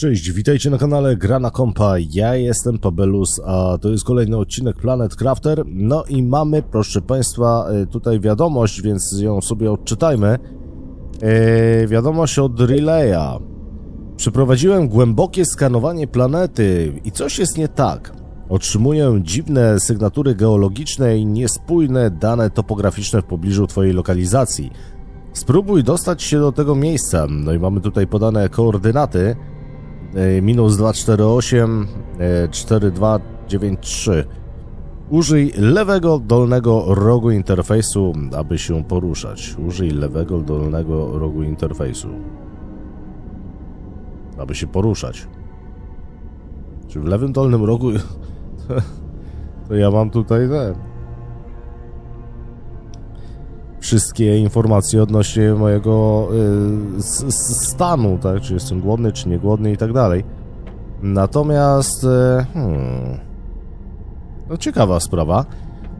Cześć, witajcie na kanale Gra na Kompa, ja jestem Pabelus, a to jest kolejny odcinek Planet Crafter. No i mamy, proszę Państwa, e, tutaj wiadomość, więc ją sobie odczytajmy. E, wiadomość od Relaya. Przeprowadziłem głębokie skanowanie planety i coś jest nie tak. Otrzymuję dziwne sygnatury geologiczne i niespójne dane topograficzne w pobliżu Twojej lokalizacji. Spróbuj dostać się do tego miejsca. No i mamy tutaj podane koordynaty. E, minus 248 e, 4293 Użyj lewego dolnego rogu interfejsu, aby się poruszać. Użyj lewego dolnego rogu interfejsu. Aby się poruszać. Czy w lewym dolnym rogu... To ja mam tutaj te... Wszystkie informacje odnośnie mojego y, stanu, tak? Czy jestem głodny, czy nie głodny i tak dalej. Natomiast... Y, hmm, no ciekawa sprawa.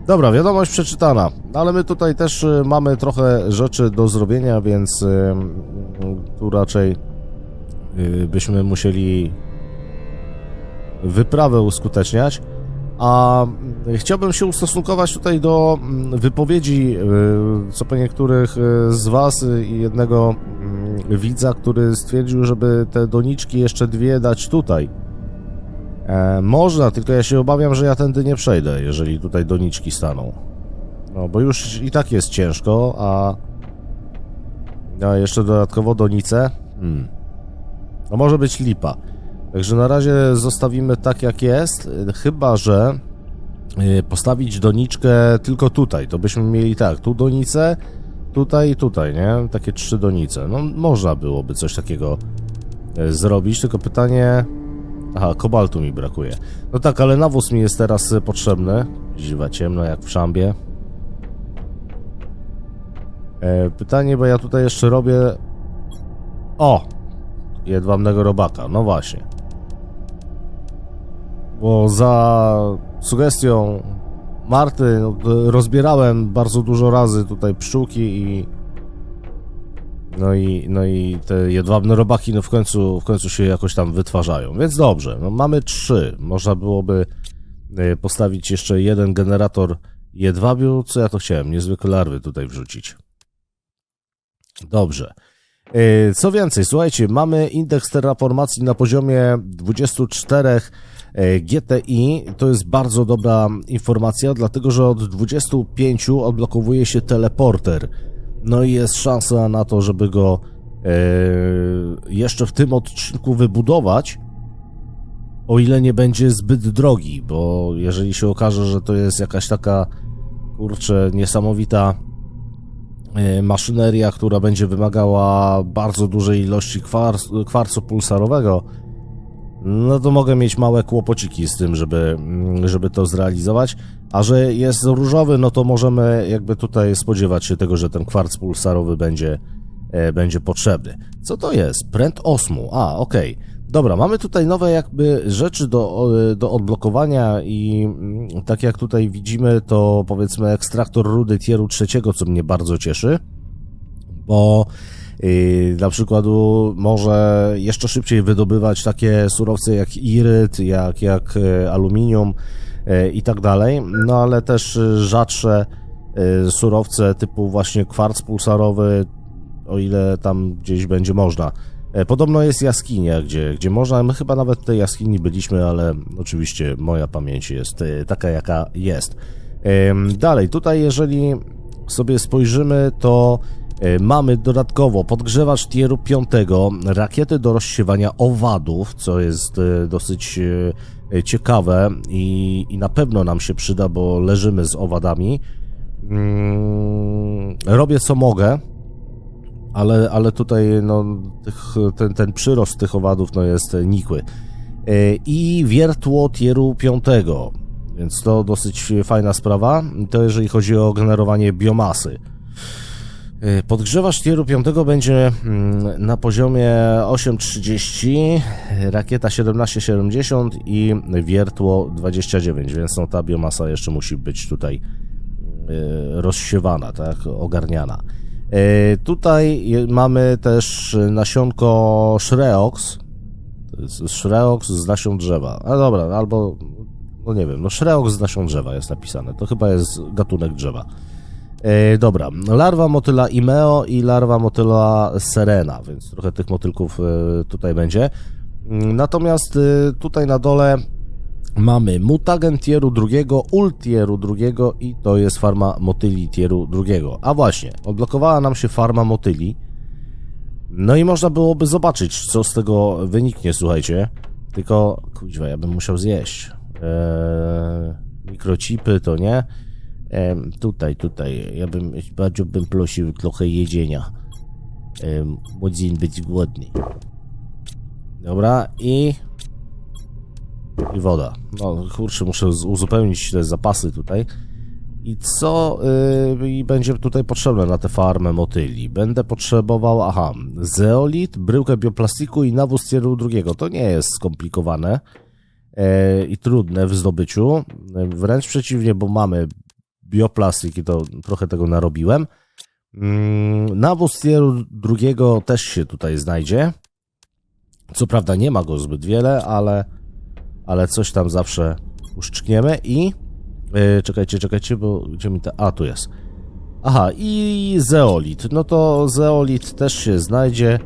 Dobra, wiadomość przeczytana, ale my tutaj też y, mamy trochę rzeczy do zrobienia, więc y, tu raczej y, byśmy musieli wyprawę uskuteczniać. A y, chciałbym się ustosunkować tutaj do mm, wypowiedzi y, co po niektórych y, z Was i jednego mm, widza, który stwierdził, żeby te doniczki jeszcze dwie dać tutaj. E, można, tylko ja się obawiam, że ja tędy nie przejdę, jeżeli tutaj doniczki staną. No, bo już i tak jest ciężko, a, a jeszcze dodatkowo donice. Hmm. No może być lipa. Także na razie zostawimy tak jak jest, chyba że y, postawić doniczkę tylko tutaj. To byśmy mieli tak, tu donicę, tutaj i tutaj, nie? Takie trzy donice. No można byłoby coś takiego y, zrobić, tylko pytanie... Aha, kobaltu mi brakuje. No tak, ale nawóz mi jest teraz y, potrzebny. Dziwa ciemno jak w szambie. E, pytanie, bo ja tutaj jeszcze robię... O! Jedwabnego robaka, no właśnie. Bo za sugestią Marty no, rozbierałem bardzo dużo razy tutaj pszczółki i no i, no i te jedwabne robaki no w końcu, w końcu się jakoś tam wytwarzają. Więc dobrze, no mamy trzy. Można byłoby e, postawić jeszcze jeden generator jedwabiu. Co ja to chciałem? Niezwykle larwy tutaj wrzucić. Dobrze. E, Co więcej, słuchajcie, mamy indeks terraformacji na poziomie 24 e, GTI. To jest bardzo dobra informacja, dlatego że od 25 odblokowuje się teleporter. No i jest szansa na to, żeby go e, jeszcze w tym odcinku wybudować, o ile nie będzie zbyt drogi, bo jeżeli się okaże, że to jest jakaś taka kurczę niesamowita maszyneria, która będzie wymagała bardzo dużej ilości kwarc, kwarcu pulsarowego, no to mogę mieć małe kłopociki z tym, żeby, mm, żeby to zrealizować. A że jest różowy, no to możemy jakby tutaj spodziewać się tego, że ten kwarc pulsarowy będzie, e, będzie potrzebny. Co to jest? Pręt osmu. A, okej. Dobra, mamy tutaj nowe jakby rzeczy do, do odblokowania i mm, tak jak tutaj widzimy, to powiedzmy ekstraktor rudy tieru trzeciego, co mnie bardzo cieszy, bo yy, dla przykładu może jeszcze szybciej wydobywać takie surowce jak iryt, jak, jak e, aluminium e, i tak dalej, no ale też rzadsze e, surowce typu właśnie kwarc pulsarowy, o ile tam gdzieś będzie można. E, Podobno jest jaskinia, gdzie, gdzie można. My chyba nawet w tej jaskini byliśmy, ale oczywiście moja pamięć jest e, taka, jaka jest. Dalej, tutaj jeżeli sobie spojrzymy, to e, mamy dodatkowo podgrzewacz tieru 5, rakiety do rozsiewania owadów, co jest dosyć ciekawe i, i na pewno nam się przyda, bo leżymy z owadami. Mm, Robię co mogę, ale, ale tutaj no, tych, ten, ten przyrost tych owadów no, jest e, nikły. E, I wiertło tieru 5, więc to dosyć fajna sprawa. To jeżeli chodzi o generowanie biomasy. E, Podgrzewacz tieru 5 będzie mm, na poziomie 8.30, rakieta 17.70 i wiertło 29, więc no, ta biomasa jeszcze musi być tutaj rozsiewana, tak, ogarniana. E, Tutaj mamy też nasionko Shreox, Shreox z nasion drzewa. A dobra, albo, no nie wiem, no Shreox z nasion drzewa jest napisane. To chyba jest gatunek drzewa. E, dobra, larwa motyla Imeo i larwa motyla Serena, więc trochę tych motylków e, tutaj będzie. Mm, Natomiast e, tutaj na dole mamy mutagen tieru drugiego, ult tieru drugiego i to jest farma motyli tieru drugiego. A właśnie, odblokowała nam się farma motyli. No i można byłoby zobaczyć, co z tego wyniknie, słuchajcie. Tylko, kuźwa, ja bym musiał zjeść. Eee, mikrocipy to nie. Em, tutaj, tutaj, ja bym, bardzo bym prosił trochę jedzenia. Młodzin być głodny. Dobra, i... I woda. No, kurczę, muszę uzupełnić te zapasy tutaj. I co yy, będzie tutaj potrzebne na tę farmę motyli? Będę potrzebował, aha, zeolit, bryłkę bioplastiku i nawóz tieru drugiego. To nie jest skomplikowane e, i trudne w zdobyciu. Wręcz przeciwnie, bo mamy bioplastik i to trochę tego narobiłem. Mm, Nawóz tieru drugiego też się tutaj znajdzie. Co prawda nie ma go zbyt wiele, ale, ale coś tam zawsze uszczkniemy i e, czekajcie, czekajcie, bo gdzie mi ta... A, tu jest. Aha, i zeolit. No to zeolit też się znajdzie.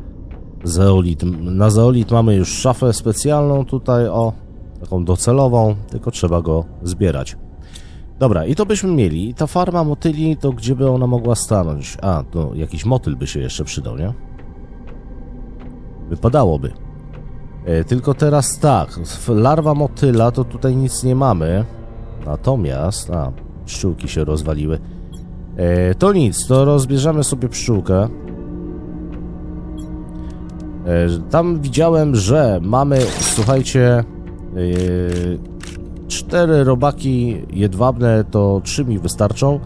Zeolit. Na zeolit mamy już szafę specjalną tutaj, o, taką docelową, tylko trzeba go zbierać. Dobra, i to byśmy mieli. I ta farma motyli, to gdzie by ona mogła stanąć? A, to jakiś motyl by się jeszcze przydał, nie? Wypadałoby. E, tylko teraz tak, larwa motyla to tutaj nic nie mamy. Natomiast, a, pszczółki się rozwaliły. E, to nic, to rozbierzemy sobie pszczółkę. E, tam widziałem, że mamy, słuchajcie, e, cztery robaki jedwabne, to trzy mi wystarczą.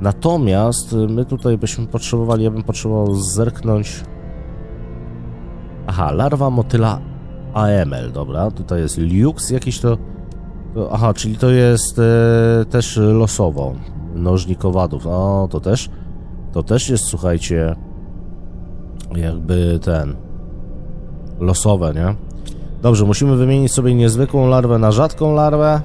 Natomiast y, my tutaj byśmy potrzebowali, ja bym potrzebował zerknąć. Aha, larwa motyla AML, dobra, tutaj jest Lux jakiś to... to aha, czyli to jest e, też losowo. Nożnik owadów, o, to też, to też jest, słuchajcie, jakby ten, losowe, nie? Dobrze, musimy wymienić sobie niezwykłą larwę na rzadką larwę.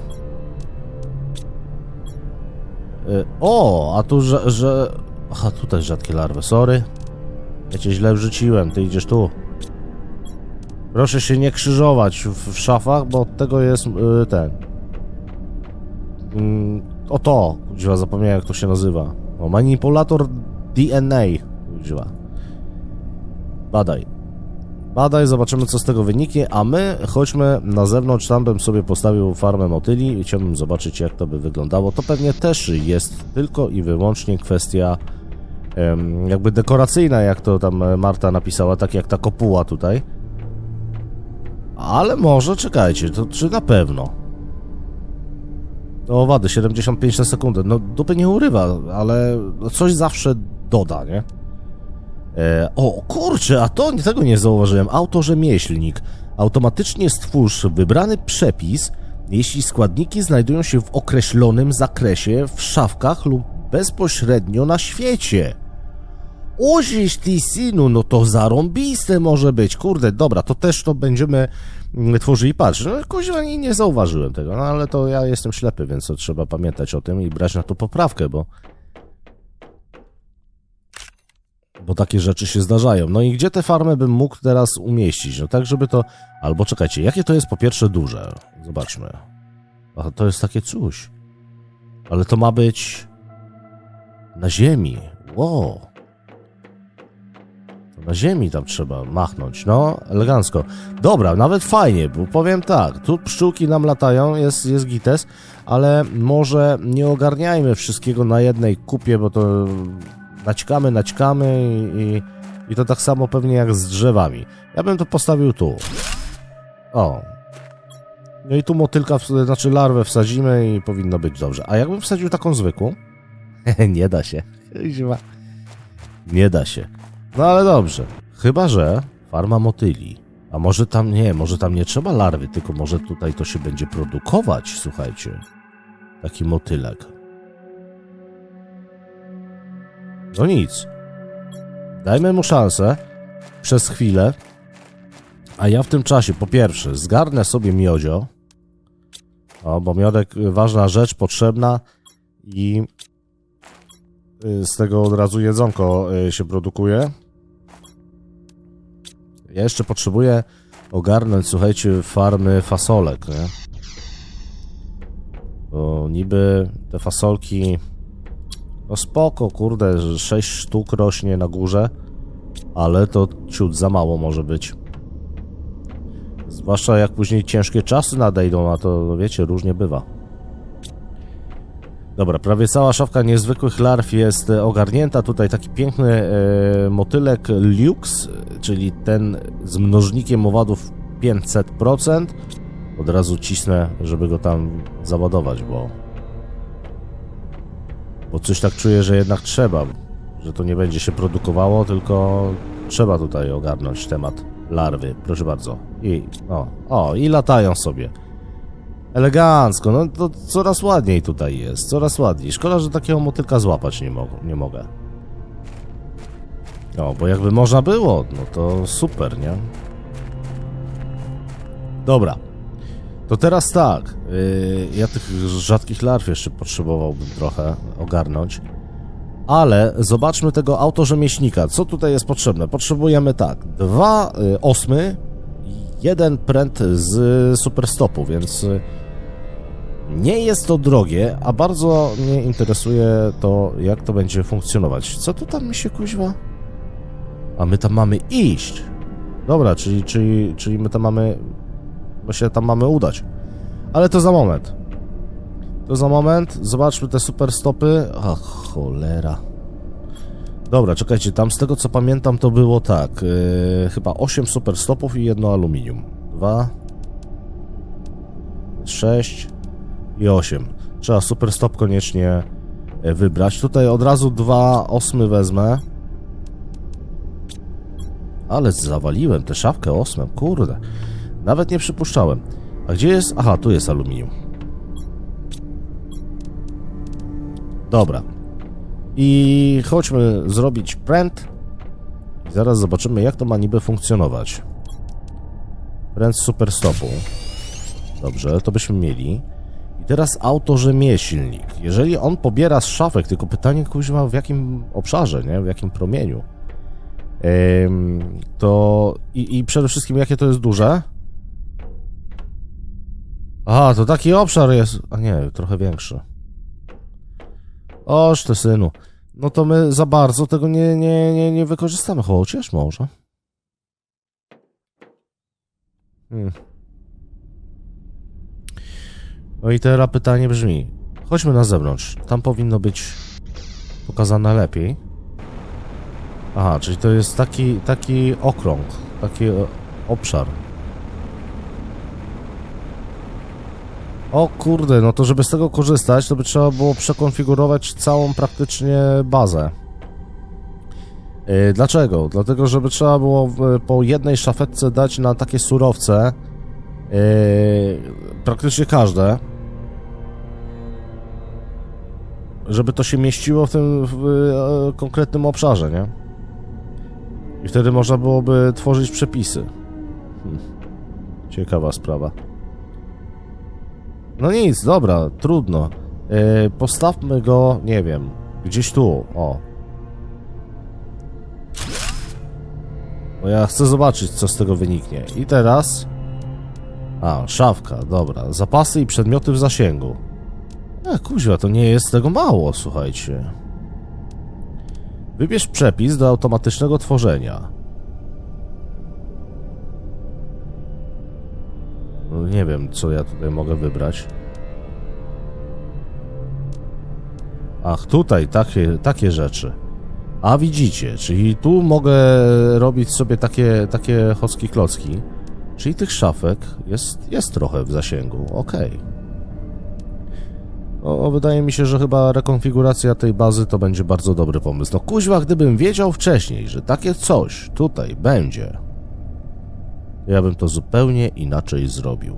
Y, O, a tu, że, że... Aha, tutaj rzadkie larwy, sorry. Ja cię źle wrzuciłem, ty idziesz tu. Proszę się nie krzyżować w, w szafach, bo od tego jest y, ten. Mm, o to, zapomniałem jak to się nazywa. O, manipulator DNA, kuźwa. Badaj. Badaj, zobaczymy co z tego wyniknie, a my chodźmy na zewnątrz, tam bym sobie postawił farmę motyli i chciałbym zobaczyć jak to by wyglądało. To pewnie też jest tylko i wyłącznie kwestia jakby dekoracyjna, jak to tam Marta napisała, tak jak ta kopuła tutaj. Ale może, czekajcie, to czy na pewno? O, wady, 75 na sekundę. No, dupy nie urywa, ale coś zawsze doda, nie? E, o, kurczę, a to tego nie zauważyłem. Autorzemieślnik. Automatycznie stwórz wybrany przepis, jeśli składniki znajdują się w określonym zakresie w szafkach lub bezpośrednio na świecie. Ożyś ty synu, no to zarąbiste może być. Kurde, dobra, to też to będziemy mm, tworzyli. Patrz, no kuźwa, nie, nie zauważyłem tego, no ale to ja jestem ślepy, więc to trzeba pamiętać o tym i brać na to poprawkę, bo bo takie rzeczy się zdarzają. No i gdzie te farmy bym mógł teraz umieścić? No tak, żeby to... Albo czekajcie, jakie to jest po pierwsze duże? Zobaczmy. A to jest takie coś. Ale to ma być... Na ziemi. Wow. Na ziemi tam trzeba machnąć. No, elegancko. Dobra, nawet fajnie, bo powiem tak, tu pszczółki nam latają, jest, jest gites, ale może nie ogarniajmy wszystkiego na jednej kupie, bo to naćkamy, naćkamy i, i, i to tak samo pewnie jak z drzewami. Ja bym to postawił tu. O. No i tu motylka, znaczy larwę wsadzimy i powinno być dobrze. A jakbym wsadził taką zwykłą? nie da się. Nie da się. No ale dobrze. Chyba, że farma motyli. A może tam nie, może tam nie trzeba larwy, tylko może tutaj to się będzie produkować, słuchajcie. Taki motylek. No nic. Dajmy mu szansę. Przez chwilę. A ja w tym czasie, po pierwsze, zgarnę sobie miodzio. O, bo miodek, y, ważna rzecz, potrzebna i y, z tego od razu jedzonko y, się produkuje. Ja jeszcze potrzebuję ogarnąć, słuchajcie, farmy fasolek, nie? Bo niby te fasolki, no spoko, kurde, że 6 sztuk rośnie na górze, ale to ciut za mało może być. Zwłaszcza jak później ciężkie czasy nadejdą, a to no wiecie, różnie bywa. Dobra, prawie cała szafka niezwykłych larw jest e, ogarnięta. Tutaj taki piękny e, motylek Lux, czyli ten z mnożnikiem owadów 500%. Od razu cisnę, żeby go tam załadować, bo... Bo coś tak czuję, że jednak trzeba, że to nie będzie się produkowało, tylko trzeba tutaj ogarnąć temat larwy. Proszę bardzo. I, o, o, i latają sobie. Elegancko, no to coraz ładniej tutaj jest, coraz ładniej. Szkoda, że takiego motylka złapać nie, nie mogę. O, bo jakby można było, no to super, nie? Dobra. To teraz tak, yy, ja tych rzadkich larw jeszcze potrzebowałbym trochę ogarnąć. Ale zobaczmy tego autorzemieślnika. Co tutaj jest potrzebne? Potrzebujemy tak, dwa y, osmy, jeden pręt z superstopu, więc y, nie jest to drogie, a bardzo mnie interesuje to, jak to będzie funkcjonować. Co tu tam mi się kuźwa? A my tam mamy iść. Dobra, czyli, czyli, czyli my tam mamy... Bo się tam mamy udać. Ale to za moment. To za moment. Zobaczmy te super stopy. Ach, cholera. Dobra, czekajcie, tam z tego co pamiętam to było tak. Yy, chyba 8 super stopów i jedno aluminium. 2 6 i 8. Trzeba super stop koniecznie e, wybrać. Tutaj od razu dwa osmy wezmę. Ale zawaliłem tę szafkę osmem, kurde. Nawet nie przypuszczałem. A gdzie jest? Aha, tu jest aluminium. Dobra. I chodźmy zrobić pręt. I zaraz zobaczymy, jak to ma niby funkcjonować. Pręt super stopu. Dobrze, to byśmy mieli. I teraz autorzemieślnik. Jeżeli on pobiera z szafek, tylko pytanie kuźma w jakim obszarze, nie? W jakim promieniu. To i, i przede wszystkim jakie to jest duże? Aha, to taki obszar jest. A nie, trochę większy. Oż ty synu. No to my za bardzo tego nie, nie, nie, nie wykorzystamy. Chociaż może. Hmm. No i teraz pytanie brzmi. Chodźmy na zewnątrz. Tam powinno być pokazane lepiej. Aha, czyli to jest taki, taki okrąg, taki e, obszar. O kurde, no to żeby z tego korzystać, to by trzeba było przekonfigurować całą praktycznie bazę. Yy, dlaczego? Dlatego, żeby trzeba było po jednej szafetce dać na takie surowce yy, praktycznie każde. Żeby to się mieściło w tym w, e, konkretnym obszarze, nie? I wtedy można byłoby tworzyć przepisy. Hm. Ciekawa sprawa. No nic, dobra, trudno. Yy, postawmy go, nie wiem, gdzieś tu, o. Bo ja chcę zobaczyć, co z tego wyniknie. I teraz... A, szafka, dobra. Zapasy i przedmioty w zasięgu. E, kuźwa, to nie jest tego mało, słuchajcie. Wybierz przepis do automatycznego tworzenia. No, nie wiem, co ja tutaj mogę wybrać. Ach, tutaj takie, takie rzeczy. A widzicie, czyli tu mogę robić sobie takie, takie chocki klocki. Czyli tych szafek jest, jest trochę w zasięgu, okej. O, wydaje mi się, że chyba rekonfiguracja tej bazy to będzie bardzo dobry pomysł. No kuźwa, gdybym wiedział wcześniej, że takie coś tutaj będzie, ja bym to zupełnie inaczej zrobił.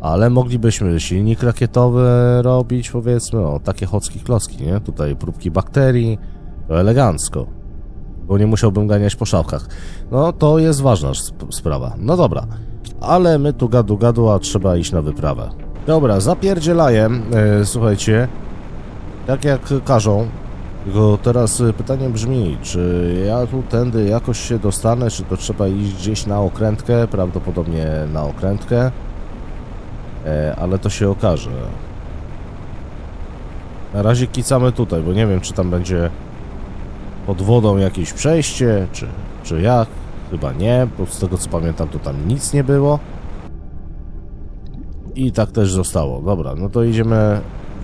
Ale moglibyśmy silnik rakietowy robić, powiedzmy, o takie chocki klocki, nie? Tutaj próbki bakterii, to elegancko. bo nie musiałbym ganiać po szafkach. No, to jest ważna sp- sprawa. No dobra, ale my tu gadu gadu, a trzeba iść na wyprawę. Dobra, zapierdzielaję, e, słuchajcie, tak jak każą, tylko teraz e, pytanie brzmi, czy ja tu tędy jakoś się dostanę, czy to trzeba iść gdzieś na okrętkę, prawdopodobnie na okrętkę, e, ale to się okaże. Na razie kicamy tutaj, bo nie wiem, czy tam będzie pod wodą jakieś przejście, czy, czy jak. Chyba nie, bo z tego co pamiętam, to tam nic nie było. I tak też zostało. Dobra, no to idziemy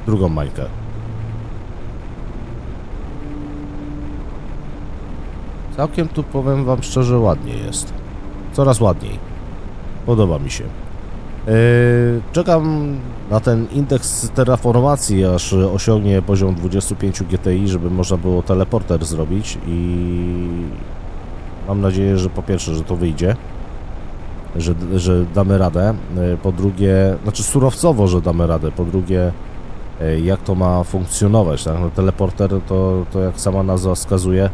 drugą mańkę. Całkiem tu powiem wam szczerze ładnie jest. Coraz ładniej. Podoba mi się. Yy, czekam na ten indeks terraformacji, aż osiągnie poziom 25 GTI, żeby można było teleporter zrobić i mam nadzieję, że po pierwsze, że to wyjdzie, że, że damy radę, Yy, po drugie, znaczy surowcowo, że damy radę, po drugie, yy, jak to ma funkcjonować, tak? No, teleporter to, to jak sama nazwa wskazuje,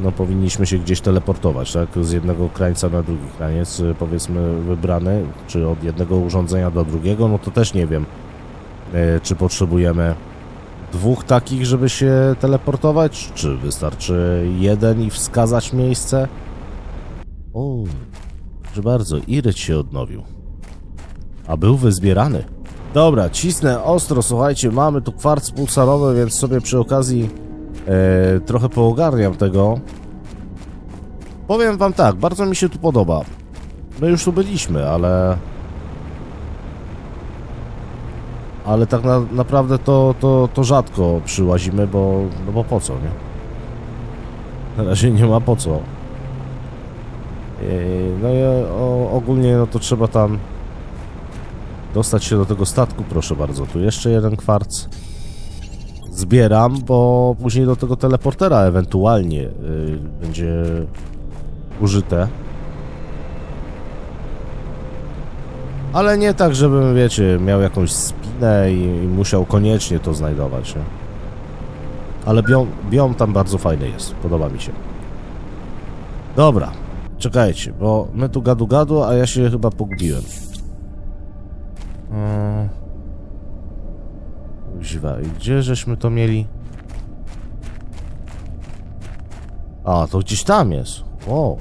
no powinniśmy się gdzieś teleportować, tak? Z jednego krańca na drugi kraniec, y, powiedzmy wybrany, czy od jednego urządzenia do drugiego, no to też nie wiem, czy potrzebujemy dwóch takich, żeby się teleportować, czy wystarczy jeden i wskazać miejsce? Proszę bardzo, Iryć się odnowił. A był wyzbierany. Dobra, cisnę ostro, słuchajcie, mamy tu kwarc pulsarowy, więc sobie przy okazji e, trochę poogarniam tego. Powiem wam tak, bardzo mi się tu podoba. My już tu byliśmy, ale... Ale tak na, naprawdę to, to, to rzadko przyłazimy, bo, no bo po co, nie? Na razie nie ma po co. E, No i ogólnie no to trzeba tam dostać się do tego statku, proszę bardzo. Tu jeszcze jeden kwarc zbieram, bo później do tego teleportera ewentualnie y, będzie użyte. Ale nie tak, żebym, wiecie, miał jakąś spinę i, i musiał koniecznie to znajdować. Nie? Ale biom, biom tam bardzo fajny jest, podoba mi się. Dobra, czekajcie, bo my tu gadu gadu, a ja się chyba pogubiłem. Mm. Kuźwa, i gdzie żeśmy to mieli? A, to gdzieś tam jest. Wow.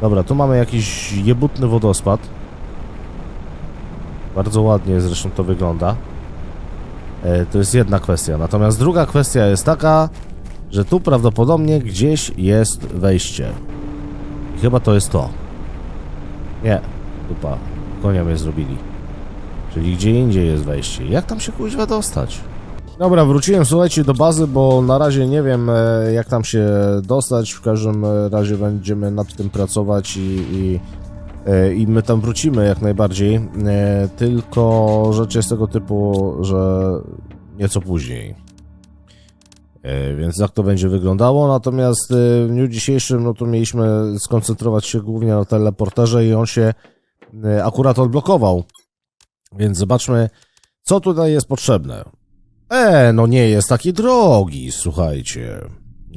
Dobra, tu mamy jakiś jebutny wodospad. Bardzo ładnie zresztą to wygląda. E, to jest jedna kwestia. Natomiast druga kwestia jest taka, że tu prawdopodobnie gdzieś jest wejście. I chyba to jest to. Nie, dupa. Konia mnie zrobili. Czyli gdzie indziej jest wejście. Jak tam się kuźwa dostać? Dobra, wróciłem słuchajcie do bazy, bo na razie nie wiem e, jak tam się dostać. W każdym e, razie będziemy nad tym pracować i, i, e, i my tam wrócimy jak najbardziej. Tylko rzecz jest tego typu, że nieco później. E, Więc jak to będzie wyglądało? Natomiast e, w dniu dzisiejszym no to mieliśmy skoncentrować się głównie na teleporterze i on się e, akurat odblokował. Więc zobaczmy, co tutaj jest potrzebne. E, no nie jest taki drogi, słuchajcie.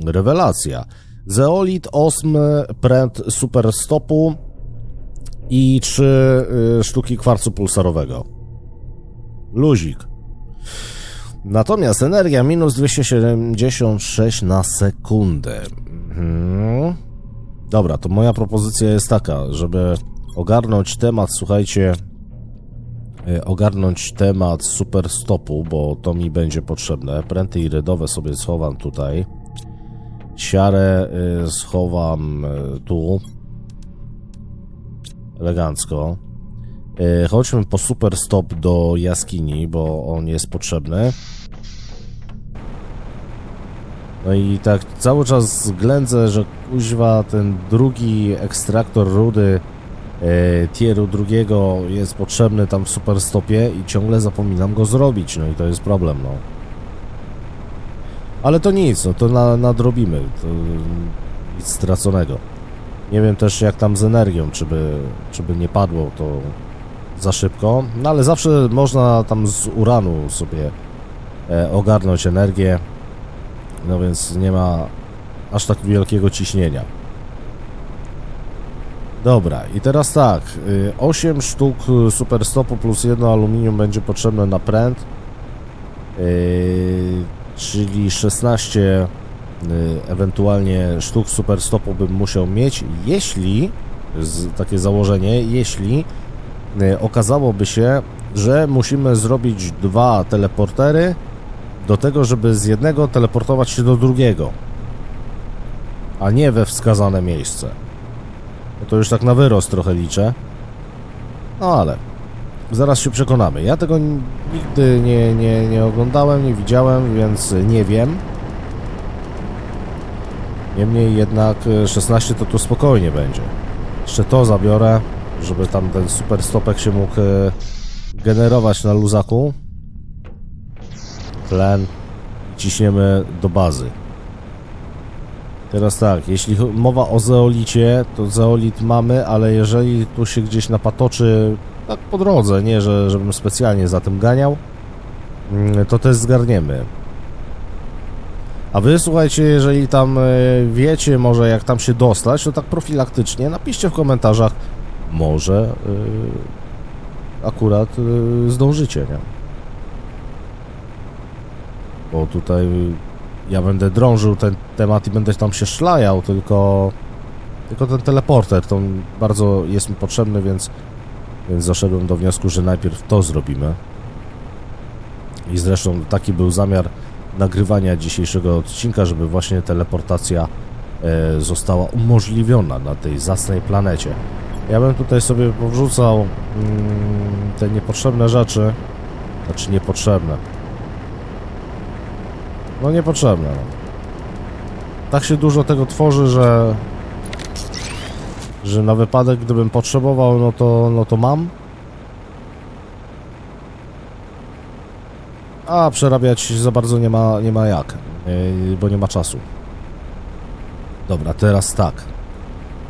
Rewelacja. Zeolit, osm, pręt superstopu i trzy y, sztuki kwarcu pulsarowego. Luzik. Natomiast energia minus 276 na sekundę. Mhm. Dobra, to moja propozycja jest taka, żeby ogarnąć temat, słuchajcie, y, ogarnąć temat super stopu, bo to mi będzie potrzebne. Pręty irydowe sobie schowam tutaj. Siarę y, schowam y, tu. Elegancko. Chodźmy po super stop do jaskini, bo on jest potrzebny. No i tak cały czas ględzę, że kuźwa ten drugi ekstraktor rudy e, tieru drugiego jest potrzebny tam w superstopie i ciągle zapominam go zrobić, no i to jest problem, no. Ale to nic, no to na, nadrobimy, to nic straconego. Nie wiem też jak tam z energią, czy by, czy by nie padło to za szybko, no ale zawsze można tam z uranu sobie e, ogarnąć energię, no więc nie ma aż tak wielkiego ciśnienia. Dobra, i teraz tak, y, 8 sztuk y, superstopu plus jedno aluminium będzie potrzebne na pręt, y, czyli 16 y, ewentualnie sztuk superstopu bym musiał mieć, jeśli, takie założenie, jeśli y, okazałoby się, że musimy zrobić dwa teleportery do tego, żeby z jednego teleportować się do drugiego, a nie we wskazane miejsce. No to już tak na wyrost trochę liczę. No ale zaraz się przekonamy. Ja tego nigdy nie, nie, nie oglądałem, nie widziałem, więc nie wiem. Niemniej jednak e, 16 to tu spokojnie będzie. Jeszcze to zabiorę, żeby tam ten super stopek się mógł e, generować na luzaku. Tlen. Ciśniemy do bazy. Teraz tak, jeśli mowa o zeolicie, to zeolit mamy, ale jeżeli tu się gdzieś napatoczy, tak po drodze, nie, że, żebym specjalnie za tym ganiał, mm, to też zgarniemy. A wy słuchajcie, jeżeli tam e, wiecie może jak tam się dostać, to tak profilaktycznie napiszcie w komentarzach, może e, akurat e, zdążycie, nie? Bo tutaj ja będę drążył ten temat i będę tam się szlajał, tylko tylko ten teleporter to bardzo jest mi potrzebny, więc więc doszedłem do wniosku, że najpierw to zrobimy. I zresztą taki był zamiar nagrywania dzisiejszego odcinka, żeby właśnie teleportacja e, została umożliwiona na tej zasnej planecie. Ja bym tutaj sobie powrzucał mm, te niepotrzebne rzeczy, znaczy niepotrzebne, no niepotrzebne. No. Tak się dużo tego tworzy, że że na wypadek gdybym potrzebował, no to, no to mam. A przerabiać za bardzo nie ma, nie ma jak, bo nie ma czasu. Dobra, teraz tak.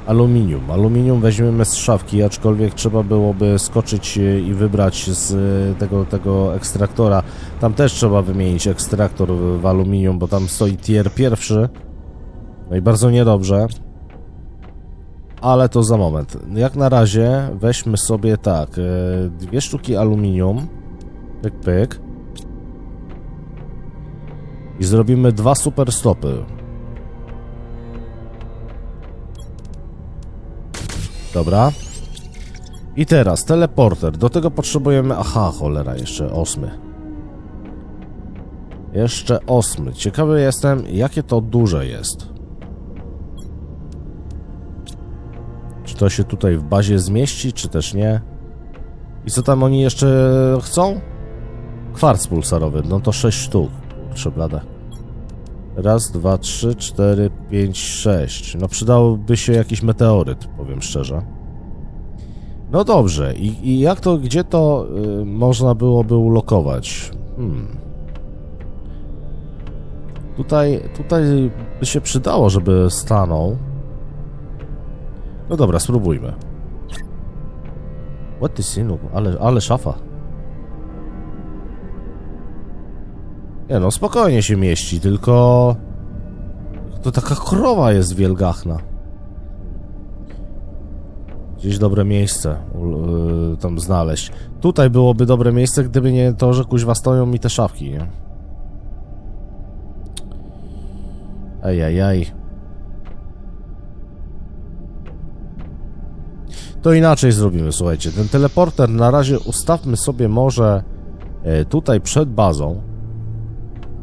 Aluminium. Aluminium weźmiemy z szafki, aczkolwiek trzeba byłoby skoczyć yy, i wybrać z yy, tego, tego ekstraktora. Tam też trzeba wymienić ekstraktor w, w aluminium, bo tam stoi tier pierwszy. No i bardzo niedobrze. Ale to za moment. Jak na razie weźmy sobie tak, e, dwie sztuki aluminium. Pyk, pyk. I zrobimy dwa super stopy. Dobra. I teraz teleporter. Do tego potrzebujemy. Aha, cholera, jeszcze ósmy. Jeszcze ósmy. Ciekawy jestem, jakie to duże jest. Czy to się tutaj w bazie zmieści, czy też nie? I co tam oni jeszcze chcą? Kwarc pulsarowy, no to 6 sztuk. Kurczę blade. Raz, dwa, trzy, cztery, pięć, sześć. No przydałoby się jakiś meteoryt, powiem szczerze. No dobrze, i, i jak to, gdzie to y, można byłoby ulokować? Hmm. Tutaj, tutaj by się przydało, żeby stanął. No dobra, spróbujmy. What ty synu, ale, ale szafa. Nie no, spokojnie się mieści, tylko... To taka krowa jest wielgachna. Gdzieś dobre miejsce yy, tam znaleźć. Tutaj byłoby dobre miejsce, gdyby nie to, że kuźwa stoją mi te szafki, nie? Ejajaj. To inaczej zrobimy, słuchajcie. Ten teleporter na razie ustawmy sobie może e, tutaj przed bazą.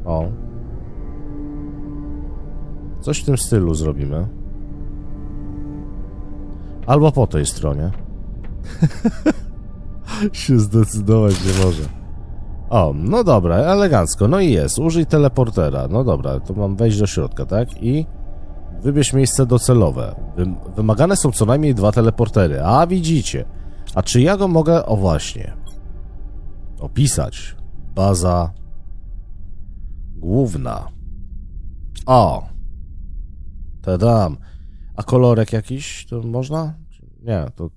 O. Coś w tym stylu zrobimy. Albo po tej stronie. się zdecydować nie może. O, no dobra, elegancko. No i jest. Użyj teleportera. No dobra, to mam wejść do środka, tak? I wybierz miejsce docelowe. Wym wymagane są co najmniej dwa teleportery. A widzicie. A czy ja go mogę... O właśnie. Opisać. Baza główna. O. Tadam. A kolorek jakiś to można? Nie, to...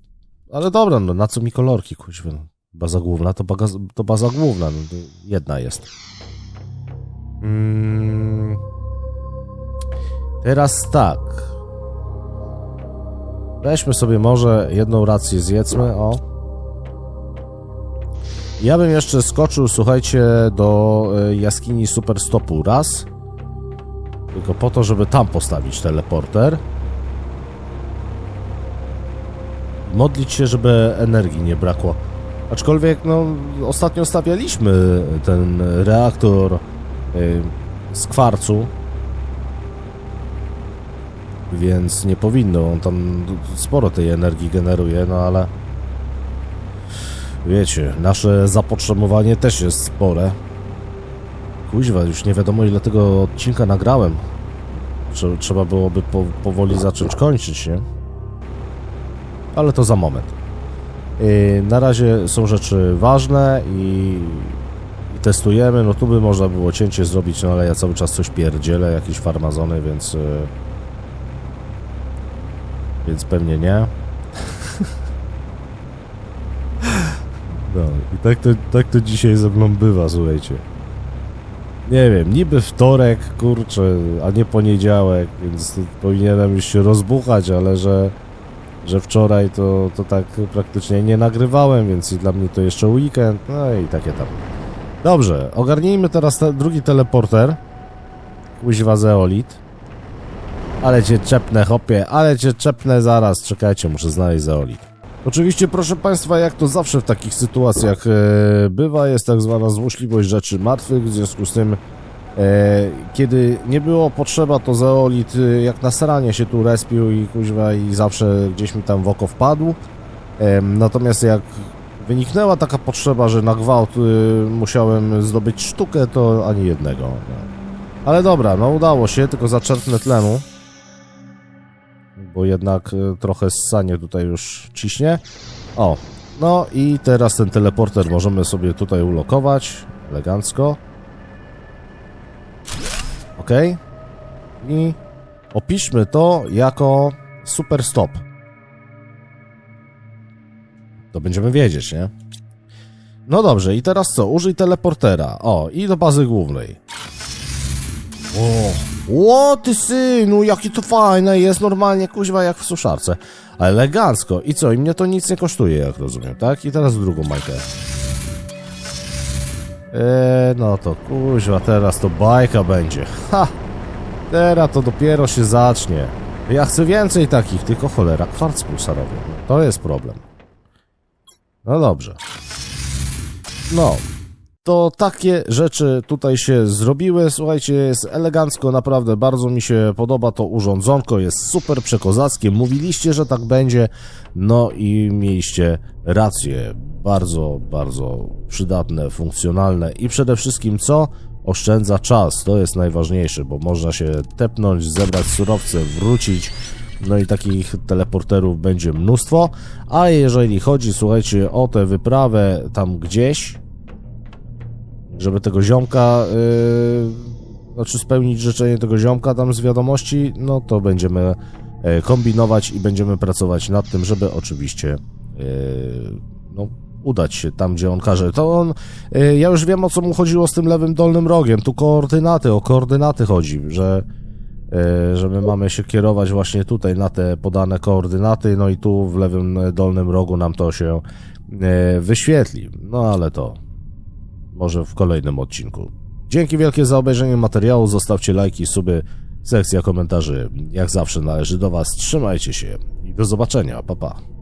Ale dobra, no na co mi kolorki, kuźwa. no. Baza główna to, baga, to baza główna, no, to jedna jest. Mm. Teraz tak. Weźmy sobie może jedną rację, zjedzmy, o. Ja bym jeszcze skoczył, słuchajcie, do e, jaskini Superstopu raz. Tylko po to, żeby tam postawić teleporter. Modlić się, żeby energii nie brakło. Aczkolwiek, no, ostatnio stawialiśmy ten reaktor y, z kwarcu. Więc nie powinno, on tam sporo tej energii generuje, no ale wiecie, nasze zapotrzebowanie też jest spore. Kuźwa, już nie wiadomo ile tego odcinka nagrałem. Trze- Trzeba byłoby po, powoli zacząć kończyć, nie? Ale to za moment. Yy, na razie są rzeczy ważne i, i testujemy. No tu by można było cięcie zrobić, no ale ja cały czas coś pierdzielę, jakieś farmazony, więc... Yy, więc pewnie nie. No i tak to, tak to dzisiaj ze mną bywa, słuchajcie. Nie wiem, niby wtorek, kurczę, a nie poniedziałek, więc powinienem już się rozbuchać, ale że, że wczoraj to, to tak praktycznie nie nagrywałem, więc i dla mnie to jeszcze weekend, no i takie tam. Dobrze, ogarnijmy teraz te, drugi teleporter. Kuźwa zeolit. Ale cię czepnę, hopie, ale cię czepnę zaraz. Czekajcie, muszę znaleźć zeolit. Oczywiście, proszę Państwa, jak to zawsze w takich sytuacjach e, bywa, jest tak zwana złośliwość rzeczy martwych, w związku z tym, e, kiedy nie było potrzeba, to zeolit e, jak na seranie się tu respił i kuźwa i zawsze gdzieś mi tam w oko wpadł. Natomiast jak wyniknęła taka potrzeba, że na gwałt musiałem zdobyć sztukę, to ani jednego. No. Ale dobra, no udało się, tylko zaczerpnę tlenu. Bo jednak e, trochę ssanie tutaj już ciśnie. O, no i teraz ten teleporter możemy sobie tutaj ulokować. Elegancko. Ok. I opiszmy to jako super stop. To będziemy wiedzieć, nie? No dobrze, i teraz co? Użyj teleportera. O, i do bazy głównej. O, o ty synu, jakie to fajne jest, normalnie kuźwa jak w suszarce. Elegancko. I co, i mnie to nic nie kosztuje, jak rozumiem, tak? I teraz drugą majkę. Eee, no to kuźwa, teraz to bajka będzie. Ha! Teraz to dopiero się zacznie. Ja chcę więcej takich, tylko cholera, kwarc pulsarowy. To jest problem. No dobrze. No, to takie rzeczy tutaj się zrobiły. Słuchajcie, jest elegancko, naprawdę bardzo mi się podoba to urządzonko, jest super przekozackie. Mówiliście, że tak będzie, no i mieliście rację. Bardzo, bardzo przydatne, funkcjonalne i przede wszystkim co? Oszczędza czas, to jest najważniejsze, bo można się tepnąć, zebrać surowce, wrócić. No i takich teleporterów będzie mnóstwo. A jeżeli chodzi, słuchajcie, o tę wyprawę tam gdzieś, żeby tego ziomka, yy, znaczy spełnić życzenie tego ziomka tam z wiadomości, no to będziemy e, kombinować i będziemy pracować nad tym, żeby oczywiście yy, no, udać się tam, gdzie on każe. To on, yy, ja już wiem o co mu chodziło z tym lewym dolnym rogiem, tu koordynaty, o koordynaty chodzi, że że my mamy się kierować właśnie tutaj na te podane koordynaty, no i tu w lewym dolnym rogu nam to się wyświetli. No ale to może w kolejnym odcinku. Dzięki wielkie za obejrzenie materiału, zostawcie lajki, suby, sekcja komentarzy. Jak zawsze należy do Was, trzymajcie się i do zobaczenia, pa pa.